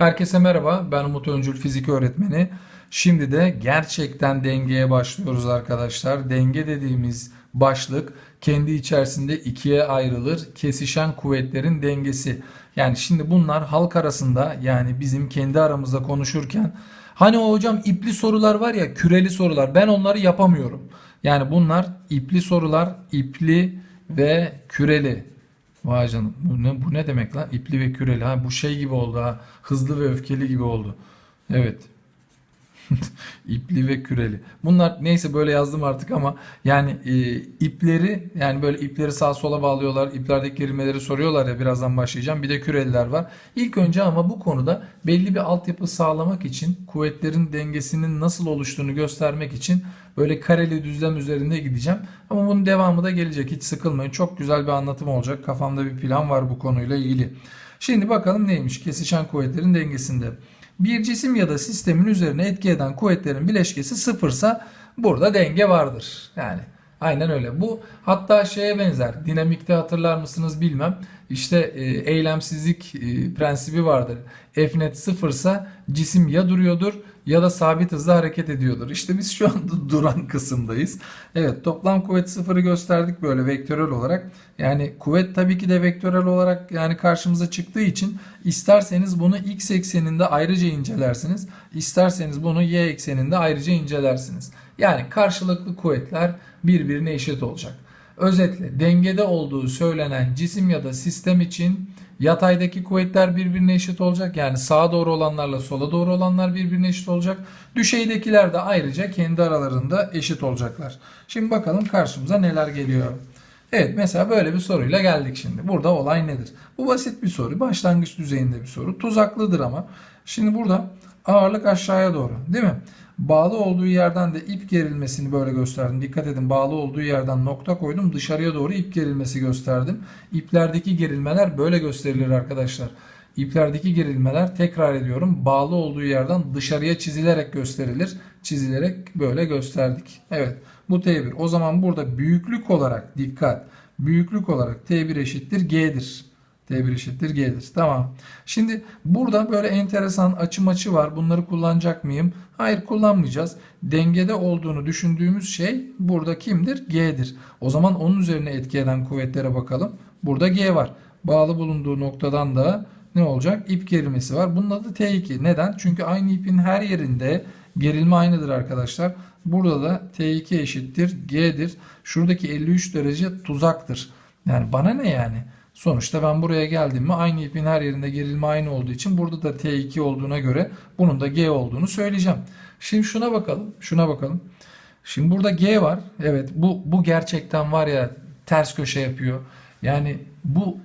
Herkese merhaba. Ben Umut Öncül fizik öğretmeni. Şimdi de gerçekten dengeye başlıyoruz arkadaşlar. Denge dediğimiz başlık kendi içerisinde ikiye ayrılır. Kesişen kuvvetlerin dengesi. Yani şimdi bunlar halk arasında yani bizim kendi aramızda konuşurken hani o hocam ipli sorular var ya küreli sorular ben onları yapamıyorum. Yani bunlar ipli sorular, ipli ve küreli. Vay canım. Bu ne, bu ne demek lan? İpli ve küreli. Ha, bu şey gibi oldu ha. Hızlı ve öfkeli gibi oldu. Evet. İpli ve küreli. Bunlar neyse böyle yazdım artık ama yani e, ipleri yani böyle ipleri sağa sola bağlıyorlar. İplerdeki kelimeleri soruyorlar ya birazdan başlayacağım. Bir de küreliler var. İlk önce ama bu konuda belli bir altyapı sağlamak için kuvvetlerin dengesinin nasıl oluştuğunu göstermek için böyle kareli düzlem üzerinde gideceğim. Ama bunun devamı da gelecek. Hiç sıkılmayın. Çok güzel bir anlatım olacak. Kafamda bir plan var bu konuyla ilgili. Şimdi bakalım neymiş kesişen kuvvetlerin dengesinde. Bir cisim ya da sistemin üzerine etki eden kuvvetlerin bileşkesi sıfırsa burada denge vardır. Yani aynen öyle. Bu hatta şeye benzer. Dinamikte hatırlar mısınız bilmem. İşte e, eylemsizlik e, prensibi vardır. F net sıfırsa cisim ya duruyordur ya da sabit hızla hareket ediyordur. İşte biz şu anda duran kısımdayız. Evet toplam kuvvet sıfırı gösterdik böyle vektörel olarak. Yani kuvvet tabii ki de vektörel olarak yani karşımıza çıktığı için isterseniz bunu x ekseninde ayrıca incelersiniz. İsterseniz bunu y ekseninde ayrıca incelersiniz. Yani karşılıklı kuvvetler birbirine eşit olacak. Özetle dengede olduğu söylenen cisim ya da sistem için yataydaki kuvvetler birbirine eşit olacak. Yani sağa doğru olanlarla sola doğru olanlar birbirine eşit olacak. Düşeydekiler de ayrıca kendi aralarında eşit olacaklar. Şimdi bakalım karşımıza neler geliyor. Evet mesela böyle bir soruyla geldik şimdi. Burada olay nedir? Bu basit bir soru. Başlangıç düzeyinde bir soru. Tuzaklıdır ama. Şimdi burada ağırlık aşağıya doğru değil mi? Bağlı olduğu yerden de ip gerilmesini böyle gösterdim. Dikkat edin bağlı olduğu yerden nokta koydum. Dışarıya doğru ip gerilmesi gösterdim. İplerdeki gerilmeler böyle gösterilir arkadaşlar. İplerdeki gerilmeler tekrar ediyorum bağlı olduğu yerden dışarıya çizilerek gösterilir. Çizilerek böyle gösterdik. Evet bu T1. O zaman burada büyüklük olarak dikkat. Büyüklük olarak T1 eşittir G'dir. T1 eşittir G'dir. Tamam. Şimdi burada böyle enteresan açı var. Bunları kullanacak mıyım? Hayır kullanmayacağız. Dengede olduğunu düşündüğümüz şey burada kimdir? G'dir. O zaman onun üzerine etki eden kuvvetlere bakalım. Burada G var. Bağlı bulunduğu noktadan da ne olacak? İp gerilmesi var. Bunun adı T2. Neden? Çünkü aynı ipin her yerinde gerilme aynıdır arkadaşlar. Burada da T2 eşittir G'dir. Şuradaki 53 derece tuzaktır. Yani bana ne yani? Sonuçta ben buraya geldim mi aynı ipin her yerinde gerilme aynı olduğu için burada da T2 olduğuna göre bunun da G olduğunu söyleyeceğim. Şimdi şuna bakalım. Şuna bakalım. Şimdi burada G var. Evet bu bu gerçekten var ya ters köşe yapıyor. Yani bu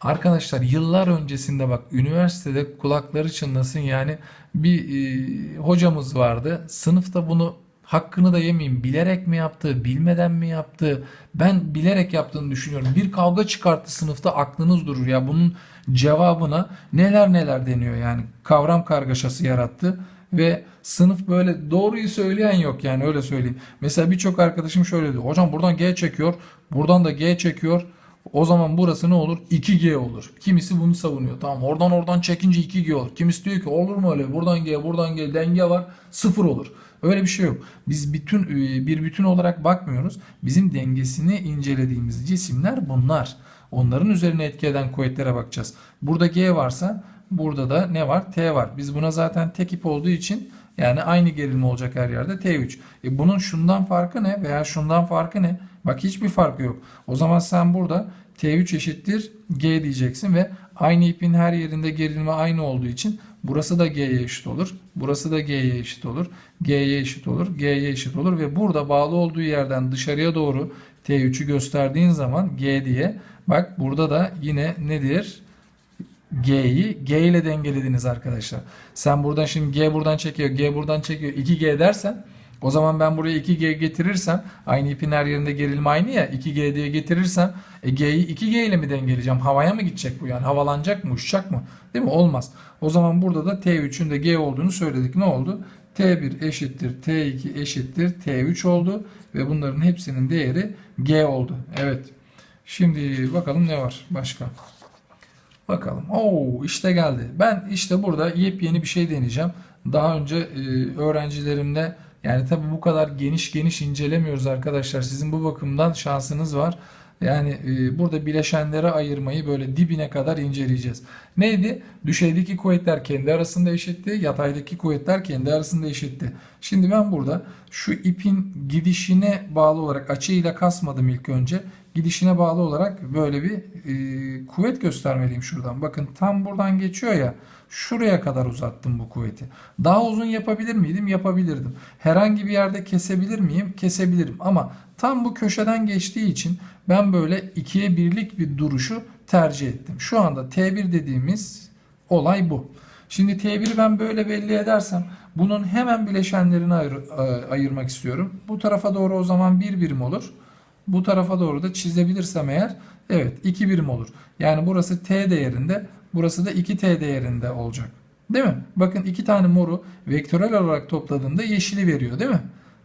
arkadaşlar yıllar öncesinde bak üniversitede kulakları çınlasın yani bir e, hocamız vardı. Sınıfta bunu hakkını da yemeyeyim. Bilerek mi yaptı, bilmeden mi yaptı? Ben bilerek yaptığını düşünüyorum. Bir kavga çıkarttı sınıfta aklınız durur ya. Bunun cevabına neler neler deniyor yani. Kavram kargaşası yarattı ve sınıf böyle doğruyu söyleyen yok yani öyle söyleyeyim. Mesela birçok arkadaşım şöyle diyor. Hocam buradan G çekiyor, buradan da G çekiyor. O zaman burası ne olur? 2G olur. Kimisi bunu savunuyor. Tamam oradan oradan çekince 2G olur. Kimisi diyor ki olur mu öyle? Buradan G, buradan G denge var. Sıfır olur. Öyle bir şey yok. Biz bütün bir bütün olarak bakmıyoruz. Bizim dengesini incelediğimiz cisimler bunlar. Onların üzerine etki eden kuvvetlere bakacağız. Burada G varsa burada da ne var? T var. Biz buna zaten tek ip olduğu için yani aynı gerilme olacak her yerde T3. E bunun şundan farkı ne veya şundan farkı ne? Bak hiçbir farkı yok. O zaman sen burada T3 eşittir G diyeceksin ve aynı ipin her yerinde gerilme aynı olduğu için burası da G'ye eşit olur. Burası da G'ye eşit olur. G'ye eşit olur. G'ye eşit olur ve burada bağlı olduğu yerden dışarıya doğru T3'ü gösterdiğin zaman G diye bak burada da yine nedir? G'yi G ile dengelediniz arkadaşlar. Sen buradan şimdi G buradan çekiyor, G buradan çekiyor. 2G dersen o zaman ben buraya 2G getirirsem aynı ipin her yerinde gerilme aynı ya 2G diye getirirsem e, G'yi 2G ile mi dengeleyeceğim? Havaya mı gidecek bu yani? Havalanacak mı? Uçacak mı? Değil mi? Olmaz. O zaman burada da T3'ün de G olduğunu söyledik. Ne oldu? T1 eşittir T2 eşittir T3 oldu ve bunların hepsinin değeri G oldu. Evet. Şimdi bakalım ne var başka. Bakalım. Oo işte geldi. Ben işte burada yepyeni bir şey deneyeceğim. Daha önce e, öğrencilerimle yani tabii bu kadar geniş geniş incelemiyoruz arkadaşlar. Sizin bu bakımdan şansınız var. Yani e, burada bileşenlere ayırmayı böyle dibine kadar inceleyeceğiz. Neydi? Düşeydeki kuvvetler kendi arasında eşitti. Yataydaki kuvvetler kendi arasında eşitti. Şimdi ben burada şu ipin gidişine bağlı olarak açıyla kasmadım ilk önce. Gidişine bağlı olarak böyle bir e, kuvvet göstermeliyim şuradan. Bakın tam buradan geçiyor ya. Şuraya kadar uzattım bu kuvveti. Daha uzun yapabilir miydim? Yapabilirdim. Herhangi bir yerde kesebilir miyim? Kesebilirim. Ama tam bu köşeden geçtiği için ben böyle ikiye birlik bir duruşu tercih ettim. Şu anda T1 dediğimiz olay bu. Şimdi T1'i ben böyle belli edersem bunun hemen bileşenlerini ayır- e, ayırmak istiyorum. Bu tarafa doğru o zaman bir birim olur. Bu tarafa doğru da çizebilirsem eğer evet 2 birim olur. Yani burası T değerinde burası da 2T değerinde olacak. Değil mi? Bakın iki tane moru vektörel olarak topladığımda yeşili veriyor değil mi?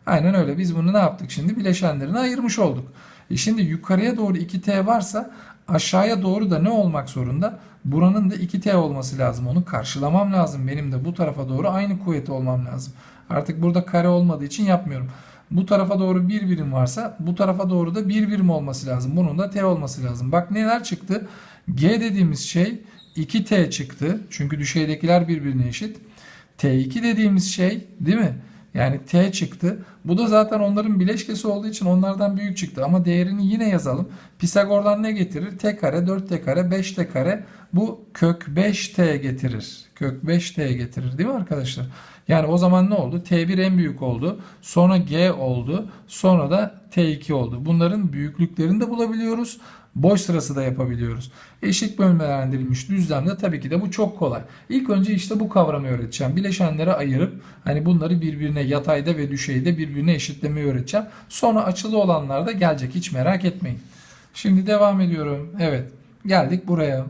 Aynen öyle. Biz bunu ne yaptık şimdi? Bileşenlerini ayırmış olduk. E şimdi yukarıya doğru 2T varsa aşağıya doğru da ne olmak zorunda? Buranın da 2T olması lazım. Onu karşılamam lazım. Benim de bu tarafa doğru aynı kuvveti olmam lazım. Artık burada kare olmadığı için yapmıyorum. Bu tarafa doğru bir birim varsa bu tarafa doğru da bir birim olması lazım. Bunun da T olması lazım. Bak neler çıktı? G dediğimiz şey 2T çıktı. Çünkü düşeydekiler birbirine eşit. T2 dediğimiz şey değil mi? Yani T çıktı. Bu da zaten onların bileşkesi olduğu için onlardan büyük çıktı. Ama değerini yine yazalım. Pisagor'dan ne getirir? T kare, 4T kare, 5T kare. Bu kök 5T getirir. Kök 5T getirir değil mi arkadaşlar? Yani o zaman ne oldu? T1 en büyük oldu. Sonra G oldu. Sonra da T2 oldu. Bunların büyüklüklerini de bulabiliyoruz. Boş sırası da yapabiliyoruz. Eşit bölmelendirilmiş düzlemde tabii ki de bu çok kolay. İlk önce işte bu kavramı öğreteceğim. Bileşenlere ayırıp hani bunları birbirine yatayda ve düşeyde birbirine eşitlemeyi öğreteceğim. Sonra açılı olanlar da gelecek hiç merak etmeyin. Şimdi devam ediyorum. Evet geldik buraya.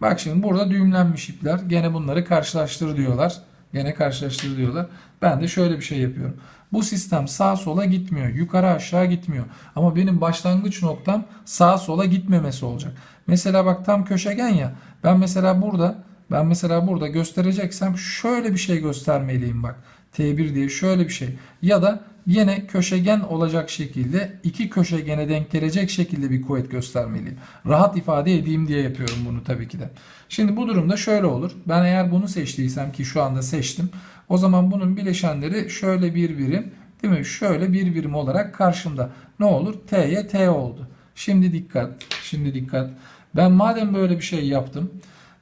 Bak şimdi burada düğümlenmiş ipler. Gene bunları karşılaştır diyorlar. Gene karşılaştır diyorlar. Ben de şöyle bir şey yapıyorum. Bu sistem sağa sola gitmiyor. Yukarı aşağı gitmiyor. Ama benim başlangıç noktam sağa sola gitmemesi olacak. Mesela bak tam köşegen ya. Ben mesela burada ben mesela burada göstereceksem şöyle bir şey göstermeliyim bak. T1 diye şöyle bir şey. Ya da yine köşegen olacak şekilde iki köşegene denk gelecek şekilde bir kuvvet göstermeliyim. Rahat ifade edeyim diye yapıyorum bunu tabii ki de. Şimdi bu durumda şöyle olur. Ben eğer bunu seçtiysem ki şu anda seçtim. O zaman bunun bileşenleri şöyle bir birim değil mi? Şöyle bir birim olarak karşımda. Ne olur? T'ye T oldu. Şimdi dikkat. Şimdi dikkat. Ben madem böyle bir şey yaptım.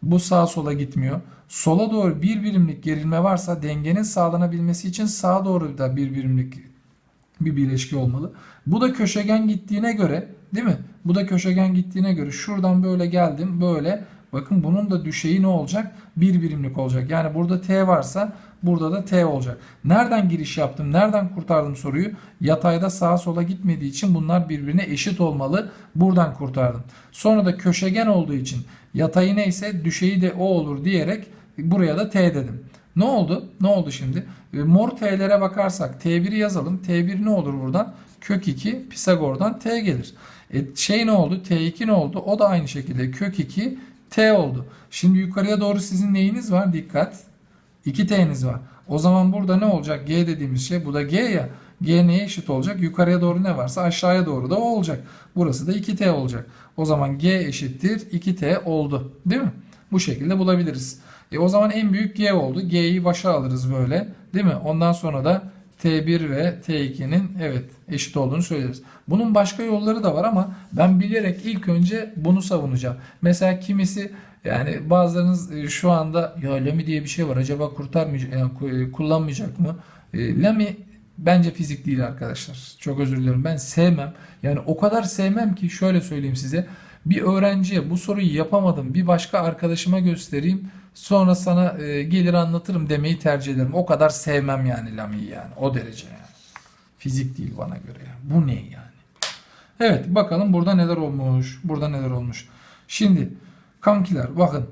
Bu sağa sola gitmiyor. Sola doğru bir birimlik gerilme varsa dengenin sağlanabilmesi için sağa doğru da bir birimlik bir bileşki olmalı. Bu da köşegen gittiğine göre değil mi? Bu da köşegen gittiğine göre şuradan böyle geldim böyle. Bakın bunun da düşeyi ne olacak? Bir birimlik olacak. Yani burada T varsa burada da T olacak. Nereden giriş yaptım? Nereden kurtardım soruyu? Yatayda sağa sola gitmediği için bunlar birbirine eşit olmalı. Buradan kurtardım. Sonra da köşegen olduğu için yatayı neyse düşeyi de o olur diyerek buraya da T dedim. Ne oldu? Ne oldu şimdi? E, Mor T'lere bakarsak T1'i yazalım. T1 ne olur buradan? Kök 2 Pisagor'dan T gelir. E, şey ne oldu? T2 ne oldu? O da aynı şekilde kök 2 T oldu. Şimdi yukarıya doğru sizin neyiniz var? Dikkat. 2T'niz var. O zaman burada ne olacak? G dediğimiz şey. Bu da G ya. G neye eşit olacak? Yukarıya doğru ne varsa aşağıya doğru da o olacak. Burası da 2T olacak. O zaman G eşittir 2T oldu. Değil mi? Bu şekilde bulabiliriz. E o zaman en büyük G oldu. G'yi başa alırız böyle. Değil mi? Ondan sonra da T1 ve T2'nin evet eşit olduğunu söyleriz. Bunun başka yolları da var ama ben bilerek ilk önce bunu savunacağım. Mesela kimisi yani bazılarınız e, şu anda ya Lami diye bir şey var acaba kurtarmayacak yani ku- kullanmayacak mı? E, Lami bence fizik değil arkadaşlar. Çok özür dilerim. Ben sevmem. Yani o kadar sevmem ki şöyle söyleyeyim size. Bir öğrenciye bu soruyu yapamadım. Bir başka arkadaşıma göstereyim. Sonra sana e, gelir anlatırım demeyi tercih ederim. O kadar sevmem yani Lami'yi yani. O derece yani. Fizik değil bana göre yani. Bu ne yani? Evet bakalım burada neler olmuş. Burada neler olmuş. Şimdi kankiler bakın.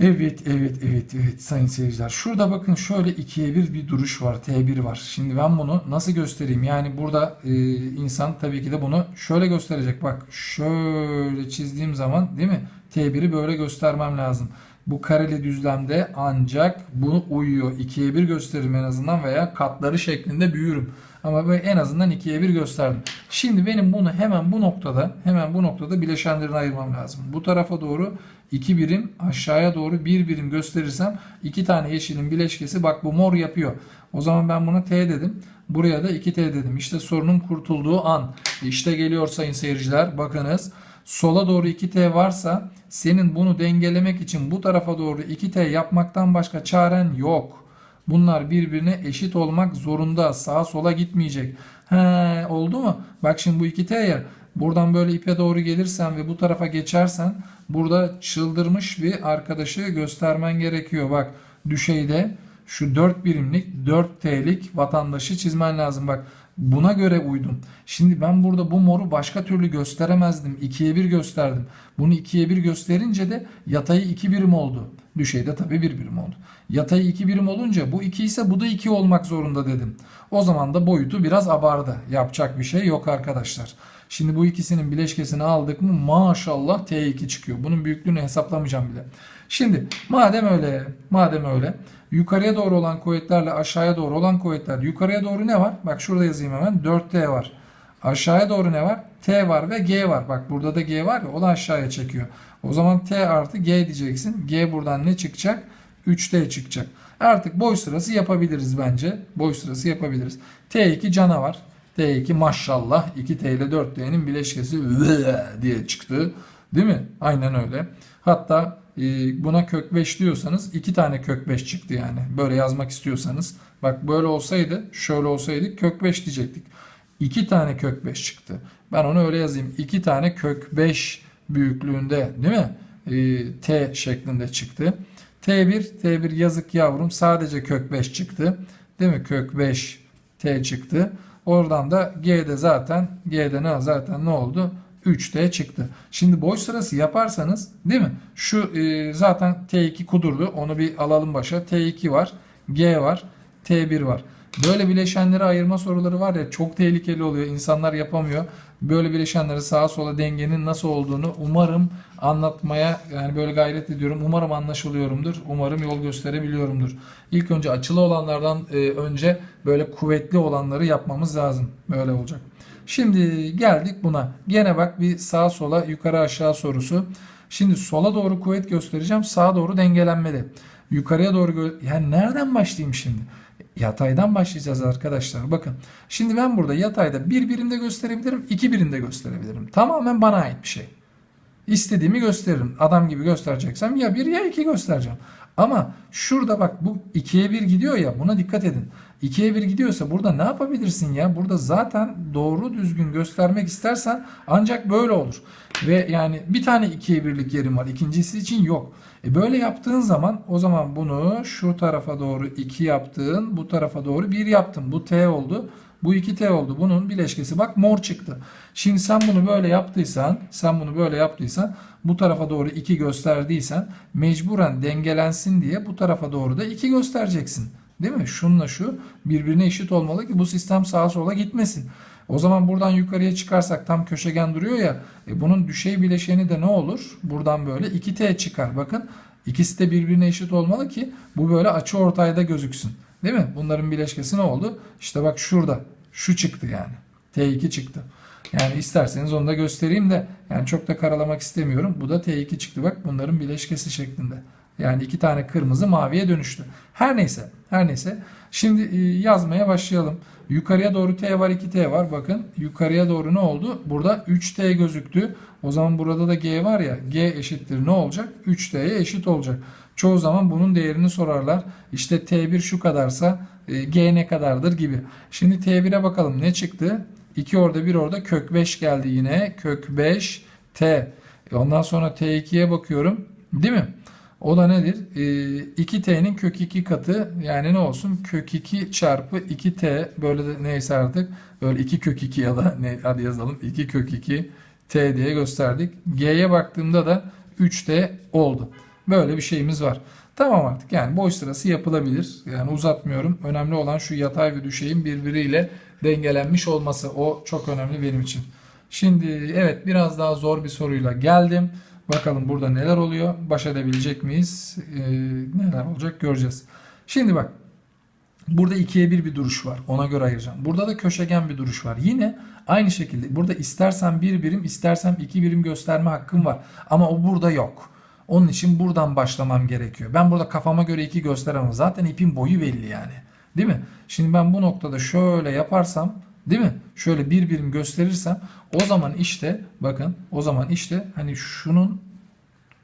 Evet, evet, evet, evet sayın seyirciler. Şurada bakın şöyle ikiye bir bir duruş var. T1 var. Şimdi ben bunu nasıl göstereyim? Yani burada e, insan tabii ki de bunu şöyle gösterecek. Bak şöyle çizdiğim zaman değil mi? T1'i böyle göstermem lazım. Bu kareli düzlemde ancak bunu uyuyor. 2'ye 1 gösteririm en azından veya katları şeklinde büyürüm. Ama en azından 2'ye 1 gösterdim. Şimdi benim bunu hemen bu noktada hemen bu noktada bileşenlerini ayırmam lazım. Bu tarafa doğru 2 birim aşağıya doğru 1 birim gösterirsem 2 tane yeşilin bileşkesi bak bu mor yapıyor. O zaman ben buna T dedim. Buraya da 2T dedim. İşte sorunun kurtulduğu an. İşte geliyor sayın seyirciler. Bakınız. Sola doğru 2T varsa senin bunu dengelemek için bu tarafa doğru 2T yapmaktan başka çaren yok. Bunlar birbirine eşit olmak zorunda. Sağa sola gitmeyecek. He, oldu mu? Bak şimdi bu 2T ya. Buradan böyle ipe doğru gelirsen ve bu tarafa geçersen burada çıldırmış bir arkadaşı göstermen gerekiyor. Bak düşeyde şu 4 birimlik 4T'lik vatandaşı çizmen lazım. Bak buna göre uydum. Şimdi ben burada bu moru başka türlü gösteremezdim. 2'ye 1 gösterdim. Bunu 2'ye 1 gösterince de yatayı 2 birim oldu. Düşeyde tabii 1 birim oldu. Yatayı 2 birim olunca bu 2 ise bu da 2 olmak zorunda dedim. O zaman da boyutu biraz abardı. Yapacak bir şey yok arkadaşlar. Şimdi bu ikisinin bileşkesini aldık mı maşallah T2 çıkıyor. Bunun büyüklüğünü hesaplamayacağım bile. Şimdi madem öyle, madem öyle yukarıya doğru olan kuvvetlerle aşağıya doğru olan kuvvetler. Yukarıya doğru ne var? Bak şurada yazayım hemen 4T var. Aşağıya doğru ne var? T var ve G var. Bak burada da G var ya o da aşağıya çekiyor. O zaman T artı G diyeceksin. G buradan ne çıkacak? 3T çıkacak. Artık boy sırası yapabiliriz bence. Boy sırası yapabiliriz. T2 canavar. T2 maşallah 2T ile 4T'nin bileşkesi diye çıktı. Değil mi? Aynen öyle. Hatta buna kök 5 diyorsanız 2 tane kök 5 çıktı yani. Böyle yazmak istiyorsanız. Bak böyle olsaydı şöyle olsaydı kök 5 diyecektik. 2 tane kök 5 çıktı. Ben onu öyle yazayım. 2 tane kök 5 büyüklüğünde değil mi? E, T şeklinde çıktı. T1, T1 yazık yavrum sadece kök 5 çıktı. Değil mi? Kök 5 T çıktı. Oradan da G'de zaten G'de ne zaten ne oldu? 3T çıktı. Şimdi boy sırası yaparsanız değil mi? Şu e, zaten T2 kudurdu. Onu bir alalım başa. T2 var. G var. T1 var. Böyle bileşenleri ayırma soruları var ya çok tehlikeli oluyor. İnsanlar yapamıyor. Böyle bileşenleri sağa sola dengenin nasıl olduğunu umarım anlatmaya yani böyle gayret ediyorum. Umarım anlaşılıyorumdur. Umarım yol gösterebiliyorumdur. İlk önce açılı olanlardan e, önce böyle kuvvetli olanları yapmamız lazım. Böyle olacak. Şimdi geldik buna. Gene bak bir sağa sola yukarı aşağı sorusu. Şimdi sola doğru kuvvet göstereceğim. Sağa doğru dengelenmeli. Yukarıya doğru yani nereden başlayayım şimdi? Yataydan başlayacağız arkadaşlar. Bakın. Şimdi ben burada yatayda bir birimde gösterebilirim, iki birimde gösterebilirim. Tamamen bana ait bir şey. İstediğimi gösteririm. Adam gibi göstereceksem ya bir ya iki göstereceğim. Ama şurada bak bu ikiye bir gidiyor ya buna dikkat edin. 2'ye 1 gidiyorsa burada ne yapabilirsin ya? Burada zaten doğru düzgün göstermek istersen ancak böyle olur. Ve yani bir tane 2'ye 1'lik yerim var. İkincisi için yok. E böyle yaptığın zaman o zaman bunu şu tarafa doğru 2 yaptın. Bu tarafa doğru 1 yaptın. Bu T oldu. Bu 2T oldu. Bunun bileşkesi bak mor çıktı. Şimdi sen bunu böyle yaptıysan, sen bunu böyle yaptıysan, bu tarafa doğru 2 gösterdiysen mecburen dengelensin diye bu tarafa doğru da 2 göstereceksin. Değil mi? Şunla şu birbirine eşit olmalı ki bu sistem sağa sola gitmesin. O zaman buradan yukarıya çıkarsak tam köşegen duruyor ya. E bunun düşey bileşeni de ne olur? Buradan böyle 2t çıkar. Bakın ikisi de birbirine eşit olmalı ki bu böyle açı ortayda gözüksün. Değil mi? Bunların bileşkesi ne oldu? İşte bak şurada. Şu çıktı yani. T2 çıktı. Yani isterseniz onu da göstereyim de yani çok da karalamak istemiyorum. Bu da T2 çıktı bak bunların bileşkesi şeklinde. Yani iki tane kırmızı maviye dönüştü. Her neyse, her neyse. Şimdi e, yazmaya başlayalım. Yukarıya doğru T var, 2T var. Bakın yukarıya doğru ne oldu? Burada 3T gözüktü. O zaman burada da G var ya. G eşittir ne olacak? 3T'ye eşit olacak. Çoğu zaman bunun değerini sorarlar. İşte T1 şu kadarsa e, G ne kadardır gibi. Şimdi T1'e bakalım ne çıktı? 2 orada 1 orada kök 5 geldi yine. Kök 5 T. E, ondan sonra T2'ye bakıyorum. Değil mi? O da nedir? E, 2T'nin kök 2 katı yani ne olsun? Kök 2 çarpı 2T böyle de neyse artık. Böyle 2 kök 2 ya da ne, hadi yazalım. 2 kök 2 T diye gösterdik. G'ye baktığımda da 3T oldu. Böyle bir şeyimiz var. Tamam artık yani boy sırası yapılabilir. Yani uzatmıyorum. Önemli olan şu yatay ve düşeyin birbiriyle dengelenmiş olması. O çok önemli benim için. Şimdi evet biraz daha zor bir soruyla geldim. Bakalım burada neler oluyor? Baş edebilecek miyiz? Ee, neler olacak göreceğiz. Şimdi bak Burada ikiye bir bir duruş var. Ona göre ayıracağım. Burada da köşegen bir duruş var. Yine aynı şekilde burada istersen bir birim istersem iki birim gösterme hakkım var. Ama o burada yok. Onun için buradan başlamam gerekiyor. Ben burada kafama göre iki gösteremem. Zaten ipin boyu belli yani. Değil mi? Şimdi ben bu noktada şöyle yaparsam değil mi? Şöyle bir birim gösterirsem o zaman işte bakın o zaman işte hani şunun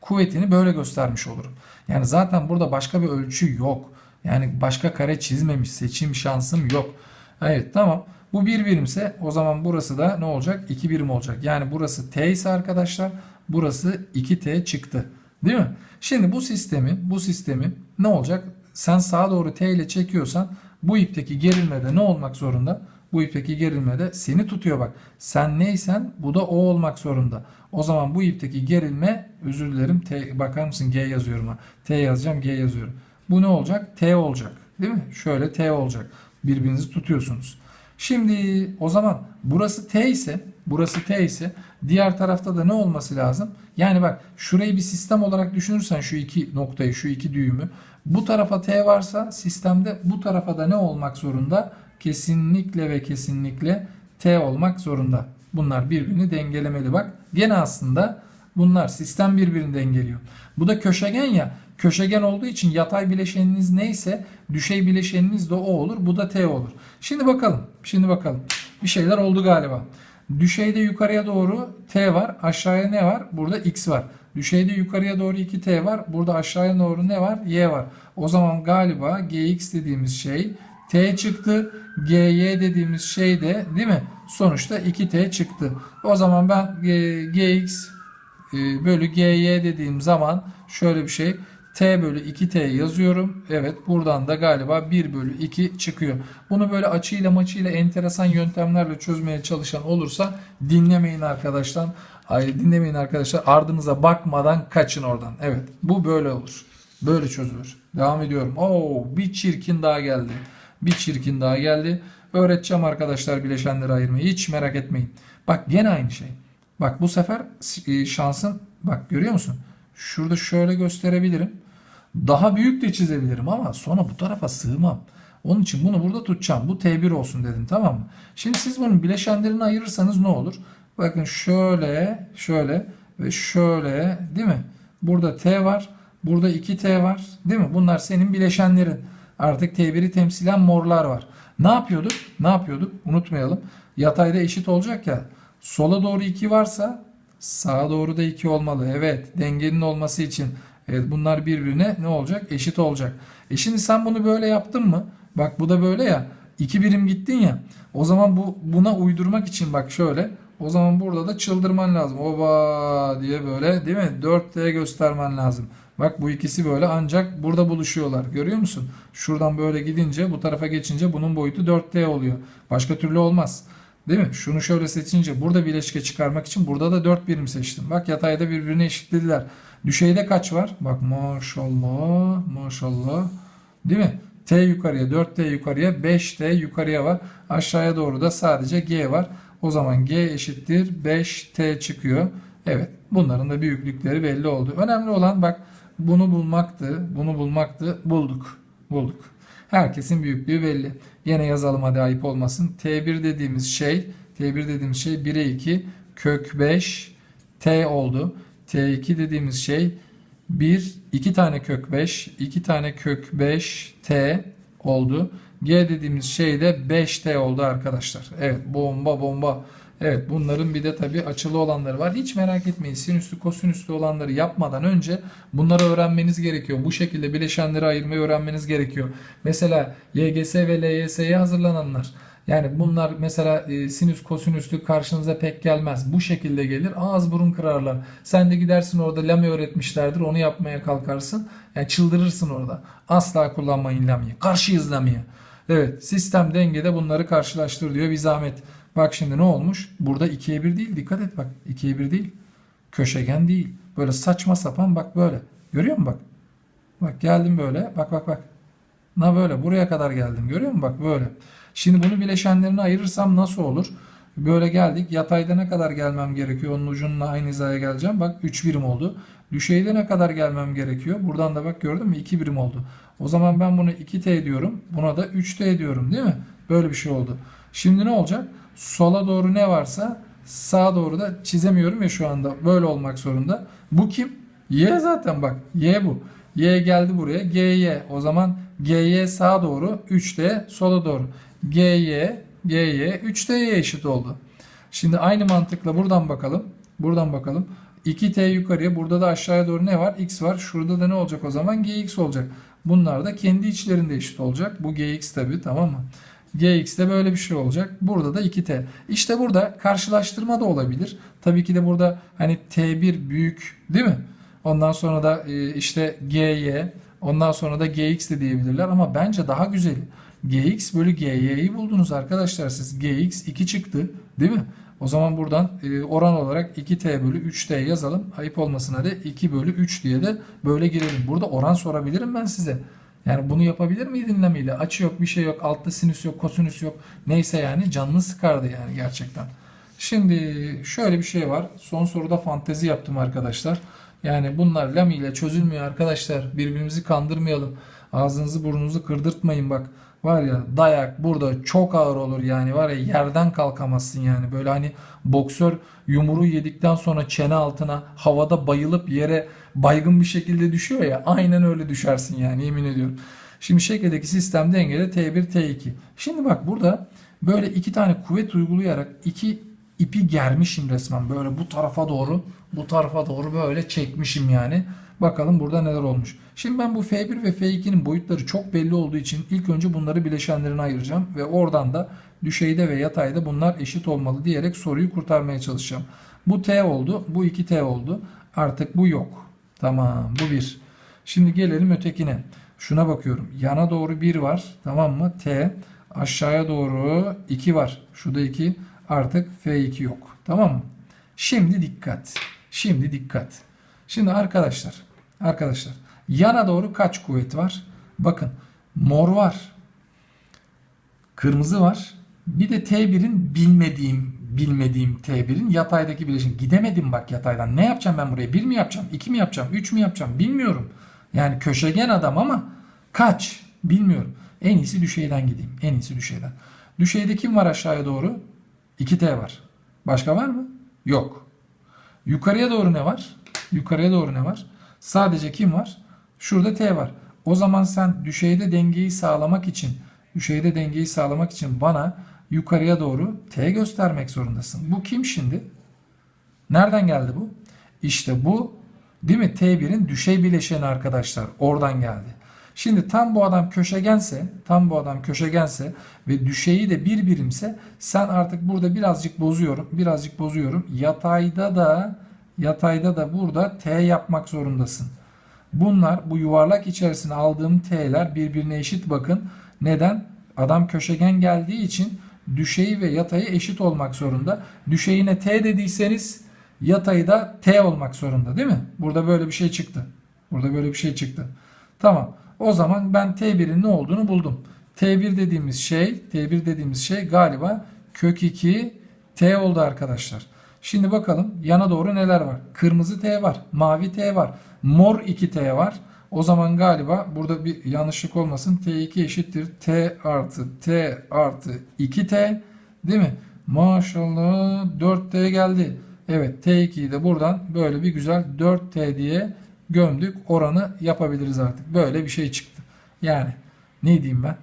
kuvvetini böyle göstermiş olurum. Yani zaten burada başka bir ölçü yok. Yani başka kare çizmemiş. Seçim şansım yok. Evet tamam. Bu bir birimse o zaman burası da ne olacak? 2 birim olacak. Yani burası t ise arkadaşlar burası 2t çıktı. Değil mi? Şimdi bu sistemi bu sistemi ne olacak? Sen sağa doğru t ile çekiyorsan bu ipteki gerilmede ne olmak zorunda? Bu ipteki gerilmede seni tutuyor bak. Sen neysen bu da o olmak zorunda. O zaman bu ipteki gerilme özür dilerim. T, bakar mısın G yazıyorum ha. T yazacağım G yazıyorum. Bu ne olacak? T olacak. Değil mi? Şöyle T olacak. Birbirinizi tutuyorsunuz. Şimdi o zaman burası T ise burası T ise diğer tarafta da ne olması lazım? Yani bak şurayı bir sistem olarak düşünürsen şu iki noktayı şu iki düğümü bu tarafa T varsa sistemde bu tarafa da ne olmak zorunda? Kesinlikle ve kesinlikle T olmak zorunda. Bunlar birbirini dengelemeli bak. Gene aslında bunlar sistem birbirini dengeliyor. Bu da köşegen ya. Köşegen olduğu için yatay bileşeniniz neyse düşey bileşeniniz de o olur. Bu da T olur. Şimdi bakalım. Şimdi bakalım. Bir şeyler oldu galiba. Düşeyde yukarıya doğru T var. Aşağıya ne var? Burada X var. Düşeyde yukarıya doğru 2T var. Burada aşağıya doğru ne var? Y var. O zaman galiba GX dediğimiz şey T çıktı. GY dediğimiz şey de değil mi? Sonuçta 2T çıktı. O zaman ben e, GX e, bölü GY dediğim zaman şöyle bir şey T bölü 2T yazıyorum. Evet buradan da galiba 1 bölü 2 çıkıyor. Bunu böyle açıyla maçıyla enteresan yöntemlerle çözmeye çalışan olursa dinlemeyin arkadaşlar. Hayır dinlemeyin arkadaşlar. Ardınıza bakmadan kaçın oradan. Evet bu böyle olur. Böyle çözülür. Devam ediyorum. Oo bir çirkin daha geldi. Bir çirkin daha geldi. Öğreteceğim arkadaşlar bileşenleri ayırmayı. Hiç merak etmeyin. Bak gene aynı şey. Bak bu sefer e, şansın bak görüyor musun? Şurada şöyle gösterebilirim. Daha büyük de çizebilirim ama sonra bu tarafa sığmam. Onun için bunu burada tutacağım. Bu T1 olsun dedim tamam mı? Şimdi siz bunun bileşenlerini ayırırsanız ne olur? Bakın şöyle, şöyle ve şöyle değil mi? Burada T var. Burada 2T var. Değil mi? Bunlar senin bileşenlerin. Artık T1'i temsilen morlar var. Ne yapıyorduk? Ne yapıyorduk? Unutmayalım. Yatayda eşit olacak ya. Sola doğru 2 varsa sağa doğru da 2 olmalı. Evet. Dengenin olması için. Evet bunlar birbirine ne olacak? Eşit olacak. E şimdi sen bunu böyle yaptın mı? Bak bu da böyle ya. 2 birim gittin ya. O zaman bu buna uydurmak için bak şöyle. O zaman burada da çıldırman lazım. Oba diye böyle değil mi? 4T göstermen lazım. Bak bu ikisi böyle ancak burada buluşuyorlar. Görüyor musun? Şuradan böyle gidince bu tarafa geçince bunun boyutu 4T oluyor. Başka türlü olmaz. Değil mi? Şunu şöyle seçince burada bileşke çıkarmak için burada da 4 birim seçtim. Bak yatayda birbirine eşitlediler. Düşeyde kaç var? Bak maşallah maşallah. Değil mi? T yukarıya 4T yukarıya 5T yukarıya var. Aşağıya doğru da sadece G var. O zaman G eşittir 5T çıkıyor. Evet bunların da büyüklükleri belli oldu. Önemli olan bak bunu bulmaktı. Bunu bulmaktı. Bulduk. Bulduk. Herkesin büyüklüğü belli. Yine yazalım hadi ayıp olmasın. T1 dediğimiz şey T1 dediğimiz şey 1'e 2 kök 5 T oldu. T2 dediğimiz şey 1 2 tane kök 5 2 tane kök 5 T oldu. G dediğimiz şey de 5T oldu arkadaşlar. Evet bomba bomba. Evet bunların bir de tabii açılı olanları var. Hiç merak etmeyin sinüslü kosinüslü olanları yapmadan önce bunları öğrenmeniz gerekiyor. Bu şekilde bileşenleri ayırmayı öğrenmeniz gerekiyor. Mesela YGS ve LYS'ye hazırlananlar. Yani bunlar mesela e, sinüs kosinüslü karşınıza pek gelmez. Bu şekilde gelir. Ağız burun kırarlar. Sen de gidersin orada lami öğretmişlerdir. Onu yapmaya kalkarsın. Yani çıldırırsın orada. Asla kullanmayın lamiyi. Karşıyız lamiye. Evet sistem dengede bunları karşılaştır diyor bir zahmet. Bak şimdi ne olmuş? Burada 2'ye 1 değil. Dikkat et bak. 2'ye 1 değil. Köşegen değil. Böyle saçma sapan bak böyle. Görüyor musun bak? Bak geldim böyle. Bak bak bak. Na böyle buraya kadar geldim. Görüyor musun? Bak böyle. Şimdi bunu bileşenlerine ayırırsam nasıl olur? Böyle geldik. Yatayda ne kadar gelmem gerekiyor? Onun ucununla aynı hizaya geleceğim. Bak 3 birim oldu. Düşeyde ne kadar gelmem gerekiyor? Buradan da bak gördün mü? 2 birim oldu. O zaman ben bunu 2t diyorum. Buna da 3t diyorum değil mi? Böyle bir şey oldu. Şimdi ne olacak? Sola doğru ne varsa sağa doğru da çizemiyorum ya şu anda. Böyle olmak zorunda. Bu kim? Y zaten bak. Y bu. Y geldi buraya. GY. O zaman GY sağa doğru. 3D sola doğru. GY, GY 3D'ye eşit oldu. Şimdi aynı mantıkla buradan bakalım. Buradan bakalım. 2T yukarıya. Burada da aşağıya doğru ne var? X var. Şurada da ne olacak o zaman? GX olacak. Bunlar da kendi içlerinde eşit olacak. Bu GX tabii tamam mı? GX'de böyle bir şey olacak. Burada da 2T. İşte burada karşılaştırma da olabilir. Tabii ki de burada hani T1 büyük değil mi? Ondan sonra da e, işte GY, ondan sonra da GX de diyebilirler ama bence daha güzeli. GX bölü GY'yi buldunuz arkadaşlar siz. GX 2 çıktı değil mi? O zaman buradan e, oran olarak 2T bölü 3T yazalım. Ayıp olmasına da 2 bölü 3 diye de böyle girelim. Burada oran sorabilirim ben size. Yani bunu yapabilir miydin Lami'yle? Açı yok, bir şey yok, altta sinüs yok, kosinüs yok. Neyse yani canını sıkardı yani gerçekten. Şimdi şöyle bir şey var. Son soruda fantezi yaptım arkadaşlar. Yani bunlar Lami ile çözülmüyor arkadaşlar. Birbirimizi kandırmayalım. Ağzınızı burnunuzu kırdırtmayın bak. Var ya dayak burada çok ağır olur yani var ya yerden kalkamazsın yani. Böyle hani boksör yumruğu yedikten sonra çene altına havada bayılıp yere baygın bir şekilde düşüyor ya. Aynen öyle düşersin yani yemin ediyorum. Şimdi şekildeki sistem dengede T1 T2. Şimdi bak burada böyle iki tane kuvvet uygulayarak iki ipi germişim resmen. Böyle bu tarafa doğru bu tarafa doğru böyle çekmişim yani. Bakalım burada neler olmuş. Şimdi ben bu F1 ve F2'nin boyutları çok belli olduğu için ilk önce bunları bileşenlerine ayıracağım. Ve oradan da düşeyde ve yatayda bunlar eşit olmalı diyerek soruyu kurtarmaya çalışacağım. Bu T oldu. Bu 2T oldu. Artık bu yok. Tamam bu 1. Şimdi gelelim ötekine. Şuna bakıyorum. Yana doğru 1 var. Tamam mı? T. Aşağıya doğru 2 var. Şurada 2. Artık F2 yok. Tamam mı? Şimdi dikkat. Şimdi dikkat. Şimdi arkadaşlar. Arkadaşlar. Yana doğru kaç kuvvet var? Bakın. Mor var. Kırmızı var. Bir de T1'in bilmediğim bilmediğim T1'in yataydaki bileşim. Gidemedim bak yataydan. Ne yapacağım ben buraya? 1 mi yapacağım? 2 mi yapacağım? 3 mü yapacağım? Bilmiyorum. Yani köşegen adam ama kaç? Bilmiyorum. En iyisi düşeyden gideyim. En iyisi düşeyden. Düşeyde kim var aşağıya doğru? 2T var. Başka var mı? Yok. Yukarıya doğru ne var? Yukarıya doğru ne var? Sadece kim var? Şurada T var. O zaman sen düşeyde dengeyi sağlamak için düşeyde dengeyi sağlamak için bana yukarıya doğru T göstermek zorundasın. Bu kim şimdi? Nereden geldi bu? İşte bu değil mi? T1'in düşey bileşeni arkadaşlar. Oradan geldi. Şimdi tam bu adam köşegense, tam bu adam köşegense ve düşeyi de bir birimse sen artık burada birazcık bozuyorum, birazcık bozuyorum. Yatayda da yatayda da burada T yapmak zorundasın. Bunlar bu yuvarlak içerisine aldığım T'ler birbirine eşit bakın. Neden? Adam köşegen geldiği için düşeyi ve yatayı eşit olmak zorunda. Düşeyine T dediyseniz yatayı da T olmak zorunda değil mi? Burada böyle bir şey çıktı. Burada böyle bir şey çıktı. Tamam. O zaman ben T1'in ne olduğunu buldum. T1 dediğimiz şey, T1 dediğimiz şey galiba kök 2 T oldu arkadaşlar. Şimdi bakalım yana doğru neler var. Kırmızı T var, mavi T var, mor 2T var. O zaman galiba burada bir yanlışlık olmasın. T2 eşittir T artı T artı 2T değil mi? Maşallah 4T geldi. Evet T2'yi de buradan böyle bir güzel 4T diye gömdük. Oranı yapabiliriz artık. Böyle bir şey çıktı. Yani ne diyeyim ben?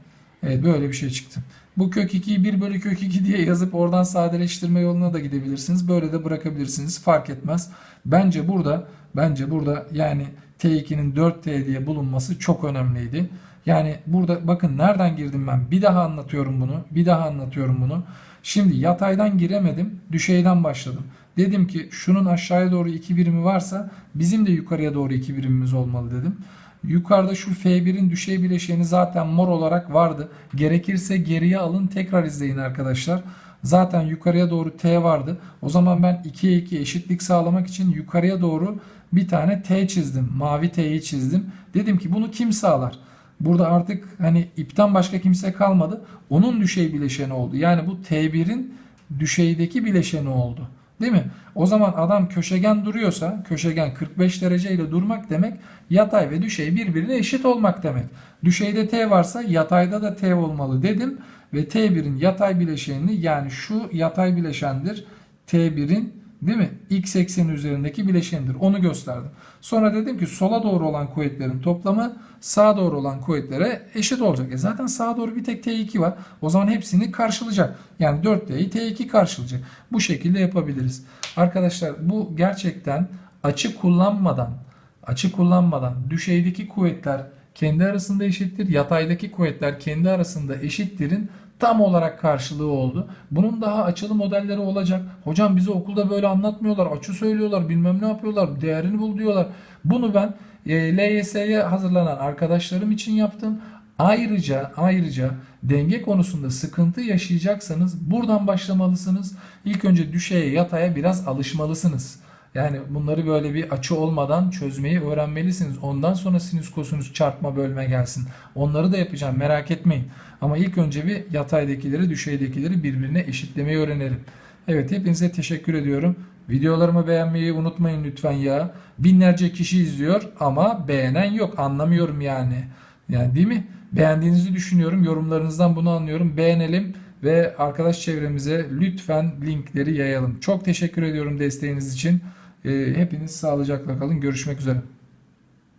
Evet böyle bir şey çıktı. Bu kök 2'yi 1 bölü kök 2 diye yazıp oradan sadeleştirme yoluna da gidebilirsiniz. Böyle de bırakabilirsiniz. Fark etmez. Bence burada bence burada yani T2'nin 4T diye bulunması çok önemliydi. Yani burada bakın nereden girdim ben? Bir daha anlatıyorum bunu. Bir daha anlatıyorum bunu. Şimdi yataydan giremedim. Düşeyden başladım. Dedim ki şunun aşağıya doğru 2 birimi varsa bizim de yukarıya doğru 2 birimimiz olmalı dedim. Yukarıda şu F1'in düşey bileşeni zaten mor olarak vardı. Gerekirse geriye alın tekrar izleyin arkadaşlar. Zaten yukarıya doğru T vardı. O zaman ben 2'ye 2 eşitlik sağlamak için yukarıya doğru bir tane T çizdim. Mavi T'yi çizdim. Dedim ki bunu kim sağlar? Burada artık hani ipten başka kimse kalmadı. Onun düşey bileşeni oldu. Yani bu T1'in düşeydeki bileşeni oldu. Değil mi? O zaman adam köşegen duruyorsa köşegen 45 derece ile durmak demek yatay ve düşey birbirine eşit olmak demek. Düşeyde T varsa yatayda da T olmalı dedim ve T1'in yatay bileşenini yani şu yatay bileşendir. T1'in değil mi? X ekseni üzerindeki bileşendir. Onu gösterdim. Sonra dedim ki sola doğru olan kuvvetlerin toplamı sağa doğru olan kuvvetlere eşit olacak. E zaten sağa doğru bir tek T2 var. O zaman hepsini karşılayacak. Yani 4T'yi T2 karşılayacak. Bu şekilde yapabiliriz. Arkadaşlar bu gerçekten açı kullanmadan açı kullanmadan düşeydeki kuvvetler kendi arasında eşittir. Yataydaki kuvvetler kendi arasında eşittirin tam olarak karşılığı oldu. Bunun daha açılı modelleri olacak. Hocam bize okulda böyle anlatmıyorlar. Açı söylüyorlar. Bilmem ne yapıyorlar. Değerini bul diyorlar. Bunu ben e, LYS'ye hazırlanan arkadaşlarım için yaptım. Ayrıca ayrıca denge konusunda sıkıntı yaşayacaksanız buradan başlamalısınız. İlk önce düşeye yataya biraz alışmalısınız. Yani bunları böyle bir açı olmadan çözmeyi öğrenmelisiniz. Ondan sonra sinüs kosinüs çarpma bölme gelsin. Onları da yapacağım merak etmeyin. Ama ilk önce bir yataydakileri düşeydekileri birbirine eşitlemeyi öğrenelim. Evet hepinize teşekkür ediyorum. Videolarımı beğenmeyi unutmayın lütfen ya. Binlerce kişi izliyor ama beğenen yok. Anlamıyorum yani. Yani değil mi? Beğendiğinizi düşünüyorum. Yorumlarınızdan bunu anlıyorum. Beğenelim ve arkadaş çevremize lütfen linkleri yayalım. Çok teşekkür ediyorum desteğiniz için. Ee, Hepiniz sağlıcakla kalın. Görüşmek üzere.